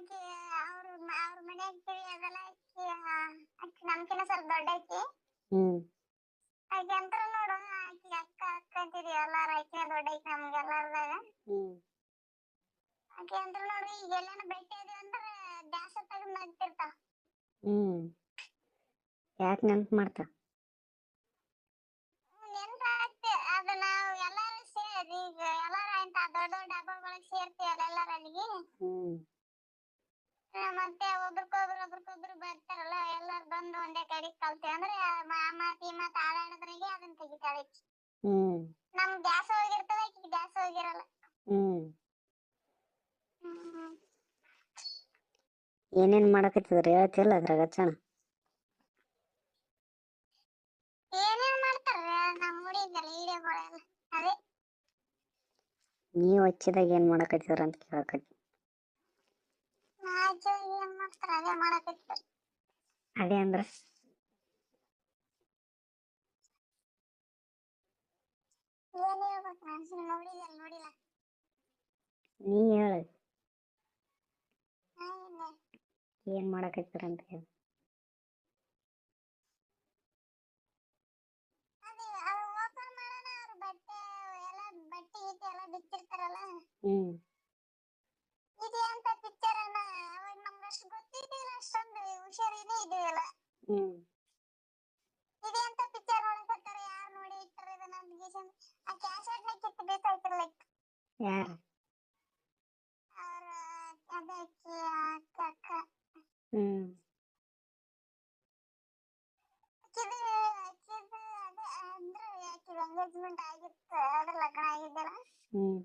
ಆಕಿ ಅವ್ರ ಅವ್ರ ಮನ್ಯಾಗ ಅದೆಲ್ಲ ಆಕಿ ಆಕಿ ನಮ್ಕಿನ ಸ್ವಲ್ಪ ದೊಡ್ಡ ಹ್ಮ್. ಆಕಿ ಅಂತರ ನೋಡು ಆಕಿ ಅಕ್ಕ ಅಕ್ಕ ಅಂತೀರಿ ಎಲ್ಲಾರ ಆಕಿನ ದೊಡ್ಡ ಐತಿ ನಮ್ಗೆ ಎಲ್ಲಾರ್ದಾಗ. ಹ್ಮ್. ಆಕಿ ಅಂತರ ನೋಡ್ರಿ ಈಗ ಎಲ್ಲಾನ ಭೇಟಿ ಅದೇ ಅಂದ್ರ ದ್ಯಾಸ ತೆಗೆದ್ ನಗ್ತಿರ್ತಾವ. ಹ್ಮ್. ಯಾಕೆ ನೆನ್ಪು ಮಾಡ್ತಾ? ನೆನ್ಪ ಆಗ್ತಿ ಅದು ನಾವು ಎಲ್ಲಾರು ಸೇರಿ ಈಗ ಎಲ್ಲಾರ ಅಂತ ದೊಡ್ಡ ದೊಡ್ಡ ಹಬ್ಬಗಳಿಗೆ ಸೇರ್ತೀವಲ್ಲ ಎಲ್ಲಾರ ಅಲ್ಲಿಗೆ ಹ್ಮ್ ಆ, ಮತ್ತೆ ಒಬ್ರಿಗೊಬ್ರು ಒಬ್ರಿಗೊಬ್ರು ಬರ್ತಾರಲ್ಲ ಎಲ್ಲಾರು ಬಂದು ಒಂದೇ ಕಡೆ ಕಲ್ತೀವಿ. ಅಂದ್ರೆ ಆ ಮಾತ್ ಈ ಮಾತ್ ಆಡಾಡದ್ರಾಗೆ ಅದನ್ನ ತೆಗಿತಾಳೆ ಹ್ಮ್. ನಮ್ ಗ್ಯಾಸ್ ಹೋಗಿರ್ತದ ಆಕಿಗೆ ಗ್ಯಾಸ್ ಹೋಗಿರಲ್ಲ ಹ್ಮ್. ಏನೇನ್ ಮಾಡಕತ್ತಿದ್ರಿ? ಹೇಳ್ತಿಲ್ಲ ಅದ್ರಾಗ ಚಣ ಏನೇನ್ ಮಾಡ್ತಾರ ನಮ್ ಹುಡುಗಿಯಲ್ಲ ವಿಡಿಯೋಗಳೆಲ್ಲ ಅದೇ. ನೀವ್ ಹಚ್ಚಿದಾಗ ಏನ್ ಮಾಡಕತ್ತಿದ್ರ ಅಂತ ಕೇಳಕತ್ತಿ ಮಾಡ್ತಾರ ಅದೇ ಮಾಡಕತ್ತಿರ್ತಾರೆ ಅದೇ ಅಂದ್ರ? ಏನ್ ಹೇಳ್ಬೇಕು ನಾನು ನೋಡಿದಲ್ಲ ನೋಡಿಲ್ಲ. ನೀ ಹೇಳ. ಬಟ್ಟೆ ಏನ್ ಮಾಡಕತ್ತಿದ್ರ ಅಂತ ಹೇಳಿ. ಅದೇ ಅವ್ರು ಓಪನ್ ಮಾಡೋಣ ಅವ್ರ ಬಟ್ಟೆ ಎಲ್ಲ ಬಟ್ಟೆ ಗೀಟೆ ಎಲ್ಲ ಬಿಚ್ಚಿರ್ತಾರಲ್ಲ ಹ್ಮ್ ಇದೆ ಅಂತ ಪಿಕ್ಚರ್ ಅನ್ನ ಅವಾಗ ನಮ್ಗೆ ಅಷ್ಟು ಗೊತ್ತಿದ್ದಿಲ್ಲ ಅಷ್ಟೊಂದು ಹುಷಾರಿನೇ ಇದೆಯಲ್ಲ ಹ್ಮ್ ಇದೆ ಅಂತ ಪಿಕ್ಚರ್ ನೋಡಕತ್ತಾರೆ ಯಾರು ನೋಡಿ ಇಟ್ಟಾರೆ ಇದನ್ನ ಅಂತ ಗೀಸನ್ ಆ ಕ್ಯಾಸೆಟ್ನ ಕಿತ್ತು ಬೇಕಾಯ್ತಿರಲ್ಲ ಯಾರ ಅವ್ರ ಅದೇ ಅಕ್ಕಿ ಅಕ್ಕ ಅಕ್ಕ ಹ್ಮ್ ಅಕ್ಕಿದು ಅಕ್ಕಿದು ಅದೇ ಅಂದ್ರೆ ಅಕ್ಕಿದು ಎಂಗೇಜ್ಮೆಂಟ್ ಆಗಿತ್ತು ಅದ್ರ ಲಗ್ನ ಆಗಿದ್ದಲ್ಲ ಹ್ಮ್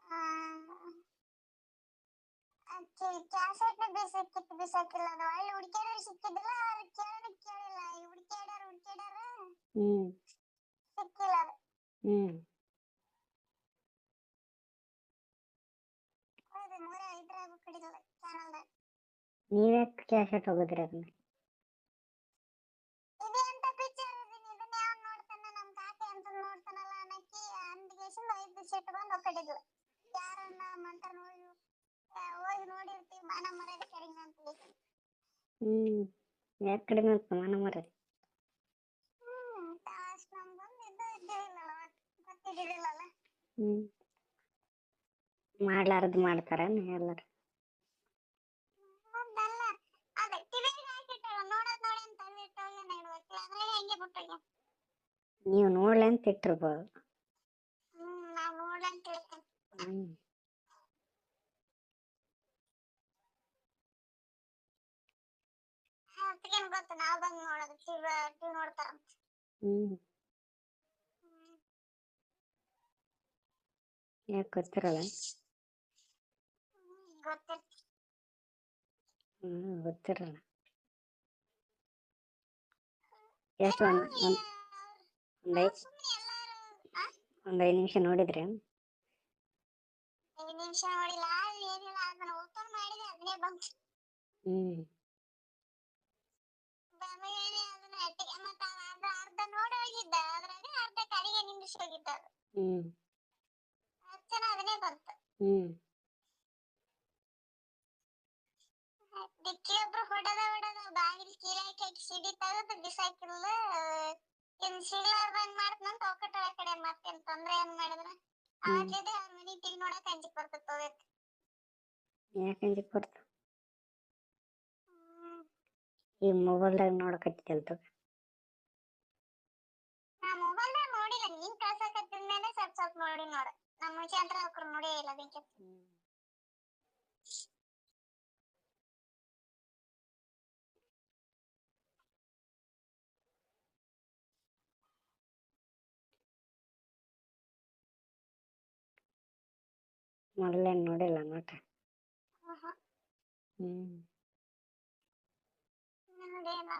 ಆ, ಅಕ್ಕಿ ಕ್ಯಾಸೆಟ್ ಬೀಸಕ್ ಕಿತ್ತು ಬೀಸಾಕಿಲ್ಲ ಅದು. ಅಲ್ಲಿ ಹುಡ್ಕ್ಯಾಡೋರು ಸಿಕ್ಕಿದ್ದಿಲ್ಲ ಅವ್ರು ಕೇಳೋದು ಕೇಳಿಲ್ಲ. ಈ ಹುಡ್ಕ್ಯಾಡ್ಯಾರ ಹುಡ್ಕ್ಯಾಡ್ಯಾರ ಹ್ಮ್. ಸಿಕ್ಕಿಲ್ಲ ಹ್ಮ್. ಹೌದು ಮೂರೇ ಇದ್ರಾಗ ಕಡಿದಿಲ್ಲ ಚಾನಲ್ದಾಗ ನೀವ್ಯಾಕೆ ಕ್ಯಾಸೆಟ್ ಹೋಗಿದ್ರಿ ಅದನ್ನ? ಇದೆ ಅಂತ ಪಿಕ್ಚರ್ ಇದೀನಿ ಇದನ್ನ ಯಾವ ನೋಡ್ತಾನ? ನಮ್ ಕಾಕೆ ಅಂತ ನೋಡ್ತಾನಲ್ಲ ಅನ್ನಕ್ಕಿ ಅಂದ್ಗೇಸಿಂದ ಐದು ಸೆಟ್ ಬಂದು ಒಕ್ಕಡಿದ್ಲು ಯಾರನ್ನ ಮಂತ್ರ ನೋಡಿ ಹೋಗಿ ನೋಡಿರ್ತೀವಿ ಮನ ಮರ್ಯಾದೆ ಕಡಿಮೆ ಅಂತ. ಹ್ಮ್ ಯಾಕೆ ಕಡಿಮೆ ಅಂತ ಕಾಸ್ಟ್ ಹ್ಮ್ ಅಷ್ಟ್ ನಮ್ಗೊಂದು ಇದು ಇದ್ದಿರಲಿಲ್ಲಲ್ಲ ಗೊತ್ತಿದ್ದಿರಲಿಲ್ಲಲ್ಲ ಹ್ಮ್. ಮಾಡ್ಲಾರ್ದು ಮಾಡ್ತಾರ ಎಲ್ಲಾರು ನೀವು ನೋಡ್ಲಿ ಅಂತ ಇಟ್ಟಿರ್ಬೋದು. ಹ್ಮ್ ನಾವ್ ಅಂತ ತಿಳ್ಕೊಂಡ್ ಹ್ಮ್. ಅದಕ್ಕೇನ್ ಗೊತ್ತು ನಾವ್ ಬಂದ್ ನೋಡೋದು ಟಿವಿ ನೋಡ್ತಾರಂತ ಹ್ಮ್. ಯಾಕೆ ಗೊತ್ತಿರಲ್ಲ? ಹ್ಮ್ ಗೊತ್ತಿರ್ತ. ಹ್ಮ್ ಗೊತ್ತಿರಲ್ಲ. ಎಷ್ಟು ಒಂದ್ ಒಂದ್ ಒಂದ್ ಐದ್ ಆ? ಒಂದ್ ಐದ್ ನಿಮಿಷ ನೋಡಿದ್ರೆ. ಐದ್ ನಿಮಿಷ ನೋಡಿಲ್ಲ ಏನಿಲ್ಲ ಅದನ್ನ ಓಪನ್ ಮಾಡಿದೆ ಅದನ್ನೇ ಬಂತು. ಹ್ಮ್. ಆಮೇಲೆ ಮತ್ತ ಅರ್ಧ ನೋಡಿ ಹೋಗಿದ್ದ ಅದ್ರಾಗ ಅರ್ಧ ಕಡೆಗೆ ನಿಂದಿಸಿ ಹೋಗಿದ್ದ. ಅದು ಹ್ಮ್ ಅಚ್ಚನ ಅದನ್ನೇ ಬಂತು. ಹ್ಮ್. ಡಿಕ್ಕಿ ಒಬ್ರು ಹೊಡೆದ ಹೊಡೆದ ಬಾಗಿಲು ಕೀಲಿ ಹಾಕಿ ಸಿಡಿ ತೆಗೆದು ಬಿಸಾಕಿಲ್ಲ ಇನ್ ಸಿಗ್ಲಾರ್ದಂಗ್ ಮಾಡ್ತಂತ ಒಕ್ಕಟ ಆ ಕಡೆ ಮತ್ತೇನ್ ತೊಂದ್ರೆ ಏನ್ ಮಾಡಿದ್ರ? ಅವಾಗ್ಲಿದ್ದೆ ಅವ್ರ ಮನಿ ತಿಳಿ ನೋಡಕ್ ಅಂಜಿಕ್ ಬರ್ತದ ಯಾಕೆ ಅಂಜಿಕ್ ಬರ್ತು ಈ ಮೊಬೈಲ್ದಾಗ ನೋಡಕತ್ತಿದ್ದಲ್ತು ನಾ ಮೊಬೈಲ್ದಾಗ ನೋಡಿಲ್ಲ ನೀನ್ ಕಳ್ಸಕತ್ತಿದ ಮೇಲೆ ಸ್ವಲ್ಪ ಸ್ವಲ್ಪ ನೋಡಿ ನೋಡ ನಮ್ಮ ಮುಂಚೆ ಅಂತ ಅವ್ರು ನೋಡೇ ಇಲ್ಲ ಅದಕ್ಕೆ ಮೊದಲೇನ್ ನೋಡಿಲ್ಲ ನೋಟ ಆಹಾ. ಹ್ಮ್ ನೋಡೇ ಇಲ್ಲ